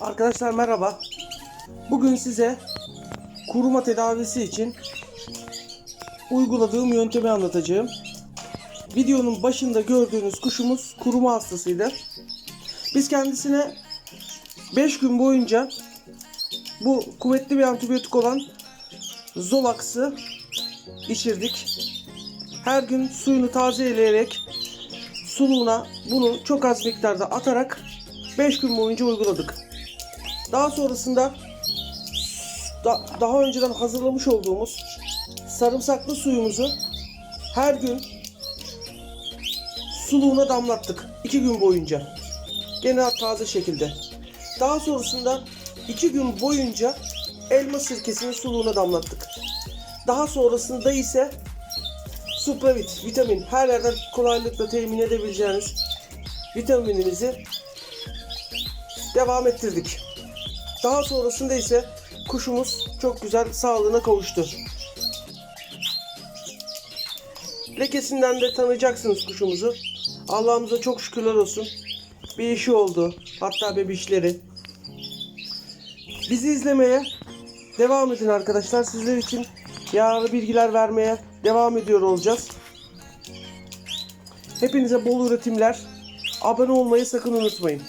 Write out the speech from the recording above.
Arkadaşlar merhaba. Bugün size kuruma tedavisi için uyguladığım yöntemi anlatacağım. Videonun başında gördüğünüz kuşumuz kuruma hastasıydı. Biz kendisine 5 gün boyunca bu kuvvetli bir antibiyotik olan Zolax'ı içirdik. Her gün suyunu tazeleyerek suluğuna bunu çok az miktarda atarak 5 gün boyunca uyguladık. Daha sonrasında da- daha önceden hazırlamış olduğumuz sarımsaklı suyumuzu her gün suluğuna damlattık 2 gün boyunca. Gene taze şekilde. Daha sonrasında 2 gün boyunca elma sirkesini suluğuna damlattık. Daha sonrasında ise Supravit, vitamin, her yerden kolaylıkla temin edebileceğiniz vitaminimizi devam ettirdik. Daha sonrasında ise kuşumuz çok güzel sağlığına kavuştu. Lekesinden de tanıyacaksınız kuşumuzu. Allah'ımıza çok şükürler olsun. Bir işi oldu. Hatta bebişleri. Bizi izlemeye devam edin arkadaşlar. Sizler için yararlı bilgiler vermeye devam ediyor olacağız. Hepinize bol üretimler. Abone olmayı sakın unutmayın.